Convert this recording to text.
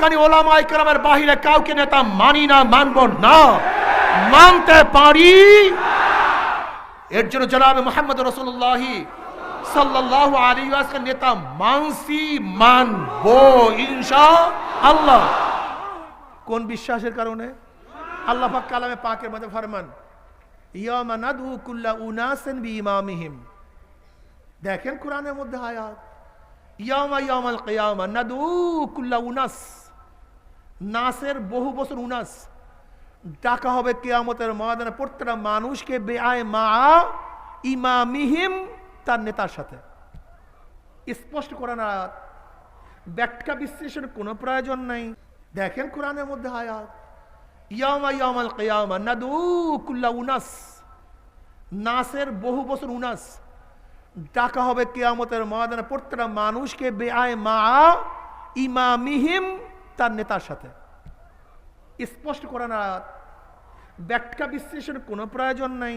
কানি ওলামাই কেরামের বাহিরে কাউকে নেতা মানি না, মানব না। মানতে পারি? এর জন্য জনাবে মোহাম্মদ রসুল্লাহি সাল্লাল্লাহু আলাইহি ওয়াসাল্লাম নেতা মানসি মানবো ইনশা আল্লাহ কোন বিশ্বাসের কারণে? আল্লাহ পাক কালামে পাকের মধ্যে ফরমান ইয়ামা নাদু কুল্লা উনাসেন বিইমামিহিম। দেখেন কোরআনের মধ্যে আয়াত ইয়ামা ইয়ামাল কিয়ামা নাদু কুল্লা উনাস। নাসের বহু বছর উনাস। ডাকা হবে কেয়ামতের ময়দানে প্রত্যেকটা মানুষকে বেআয় মা ইমামিহিম তার নেতার সাথে। স্পষ্ট কোরআন আয়াত ব্যাখ্যা বিশ্লেষণের কোনো প্রয়োজন নাই। দেখেন কোরআনের মধ্যে আয়াত ইয়ামা ইয়ামাল কিয়ামা নাদু কুল্লা উনাস। নাসের বহু বছর উনাস। ডাকা হবে কেয়ামতের ময়দানে প্রত্যেকটা মানুষকে বেআয় মা ইমামিহিম তার নেতার সাথে। স্পষ্ট করার ব্যাখ্যা বিশ্লেষণের কোনো প্রয়োজন নাই।